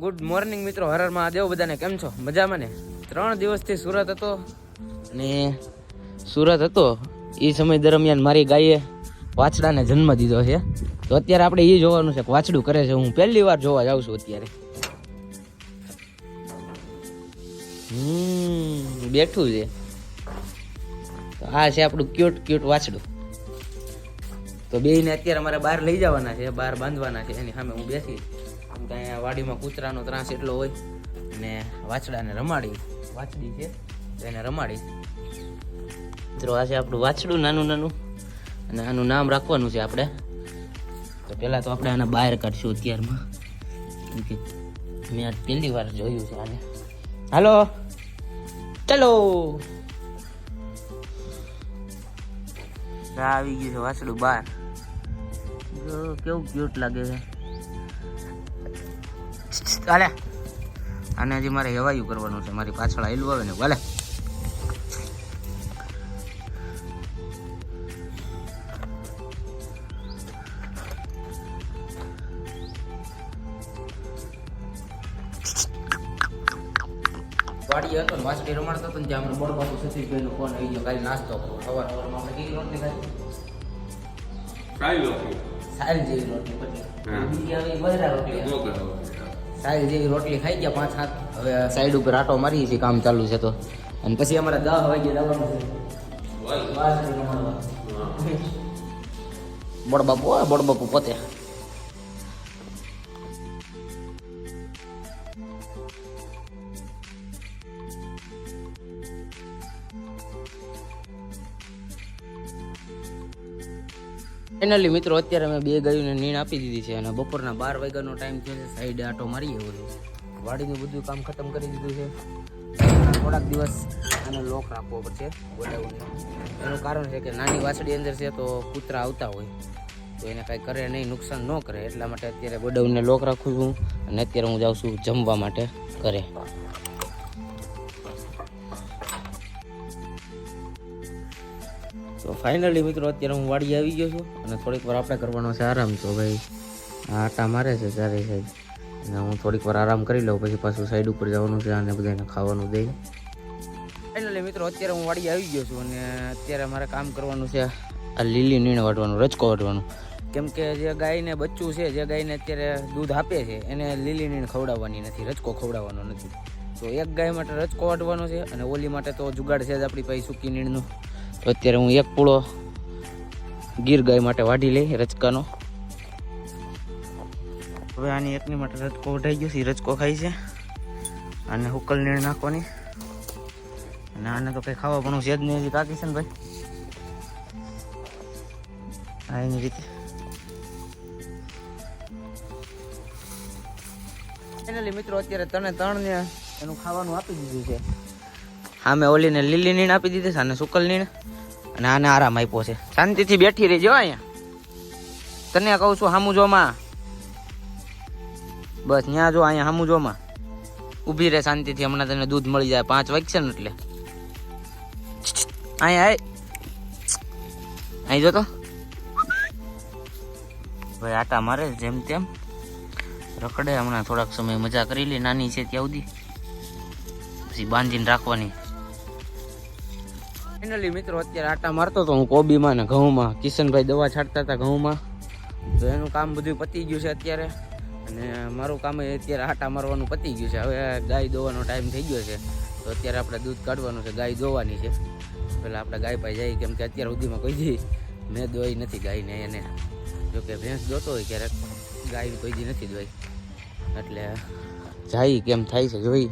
Good morning મિત્રો. હરર મહાદેવ, બધાને કેમ છો? મજામાં ને? ત્રણ દિવસથી સુરત હતો અને સુરત હતો. એ સમય દરમિયાન મારી ગાયે વાછડાને જન્મ દીધો છે. તો અત્યારે આપણે એ જોવાનું છે કે વાછડું કરે છે. હું પહેલી વાર જોવા જાઉં છું અત્યારે. હમ, બેઠું છે. તો આ છે આપણું ક્યુટ ક્યુટ વાછડું. તો બેને અત્યારે અમારે બહાર લઈ જવાના છે, બહાર બાંધવાના છે. એની સામે હું બેસી કે અહીંયા વાડીમાં કૂતરાનો ત્રાસ એટલો હોય. અને વાછડાને રમાડી. વાછડી છે. એને રમાડી. મિત્રો, આ છે આપણું વાછડું, નાનું નાનું. અને આનું નામ રાખવાનું છે આપણે. તો પહેલાં તો આપણે આને બહાર કાઢશું અત્યારમાં. કેમ કે મેં આ પહેલી વાર જોયું છે આને. હાલો. ચલો. આવી ગયું છે વાછડું બહાર. કેવું ક્યુટ લાગે છે. હાલે. આને હજી મારે હેવાયું કરવાનું છે. મારી પાછળ આવેલું આવે ને ભલે વાડી હતો ને વાસળી રમાડતો હતો ને ત્યાં અમને બળ બાપુ સતીશભાઈનો ફોન આવી ગયો. કાલે નાસ્તો કરો સવાર સવારમાં આપણે કેવી રોટલી ખાઈ સારી જેવી રોટલી બધી હા. બીજી આવી રોટલી. સારી જેવી રોટલી ખાઈ ગયા પાંચ સાત. હવે સાઈડ ઉપર આટો મારી છે કામ ચાલુ છે તો. અને પછી અમારે દહ વાગે જવાનું છે. બળ બાપુ બોડ બાપુ પોતે. ફાઇનલી મિત્રો, અત્યારે અમે બે ગાયોને નીણ આપી દીધી છે અને બપોરના બાર વાગ્યાનો ટાઈમ થયો છે, સાઈડે આટો મારી છે. વાડીનું બધું કામ ખતમ કરી દીધું છે. થોડાક દિવસ આને લોક રાખવો પડશે ગોડાઉનને એનું કારણ છે કે નાની વાછડી અંદર છે તો કૂતરા આવતા હોય. તો એને કાંઈ કરે નહીં, નુકસાન ન કરે. એટલા માટે અત્યારે ગોડાઉનને લોક રાખું છું અને અત્યારે હું જાઉં છું જમવા માટે ઘરે. તો ફાઇનલી મિત્રો, અત્યારે હું વાડી આવી ગયો છું અને થોડીક વાર આપણે કરવાનો છે આરામ. તો ભાઈ, આ આટા મારે છે ચારે સાઈડ અને હું થોડીક વાર આરામ કરી લઉં, પછી પાછું સાઈડ ઉપર જવાનું છે અને બધાને ખાવાનું દઈ ફાઇનલી મિત્રો, અત્યારે હું વાડી આવી ગયો છું અને અત્યારે મારે કામ કરવાનું છે આ લીલી નીણ વાટવાનું રચકો વાટવાનું. કેમ કે જે ગાયને બચ્ચું છે, જે ગાયને અત્યારે દૂધ આપે છે, એને લીલી નીણ ખવડાવવાની નથી રચકો ખવડાવવાનો નથી. તો એક ગાય માટે રચકો વાટવાનો છે અને ઓલી માટે તો જુગાડ છે જ આપણી પાસે સૂકી નીણનો. તો અત્યારે હું એક પૂળો ગીર ગાય માટે વાઢી લઈ રચકાનો હવે આની એકની માટે રચકો વઢાઈ ગયો છે રચકો ખાય છે. અને હુકલ નીણ નાખવાની. અને આને તો કંઈ ખાવા પણ છે જ નહીં હજી કાકી છે ને ભાઈ. આ એની રીતે. ફાઇનલી મિત્રો અત્યારે તને ત્રણ ને એનું ખાવાનું આપી દીધું છે. સામે ઓલીને લીલી નીણ આપી દીધી છે અને સુકલ નીણ. અને આને આરામ આપ્યો છે. શાંતિથી બેઠી રહી જો અહીંયા. તને કહું છું હામું જોમાં બસ ત્યાં જો અહીંયા હામું જોમાં ઊભી રહે શાંતિથી, હમણાં તને દૂધ મળી જાય. પાંચ વાગશે ને એટલે. અહીંયા અહીં જો તો. ભાઈ આટા મારે જેમ તેમ. રખડે, હમણાં થોડાક સમય મજા કરી લે. નાની છે ત્યાં સુધી. પછી બાંધીને રાખવાની. ફાઇનલી મિત્રો, અત્યારે આટા મારતો હતો હું કોબીમાં ને ઘઉંમાં. કિશનભાઈ દવા છાંટતા હતા ઘઉંમાં. તો એનું કામ બધું પતી ગયું છે અત્યારે. અને મારું કામ અત્યારે આટા મારવાનું પતી ગયું છે. હવે ગાય દોવાનો ટાઈમ થઈ ગયો છે. તો અત્યારે આપણે દૂધ કાઢવાનું છે. ગાય દોવાની છે. પહેલાં આપણે ગાય પાસે જઈએ. કેમ કે અત્યાર સુધીમાં કોઈ દી મેં દોઈ નથી ગાયને એને. જોકે ભેંસ દોતો હોય ક્યારેક ગાય કોઈ દી નથી દોઈ. એટલે જાય કેમ થાય છે, જોઈ.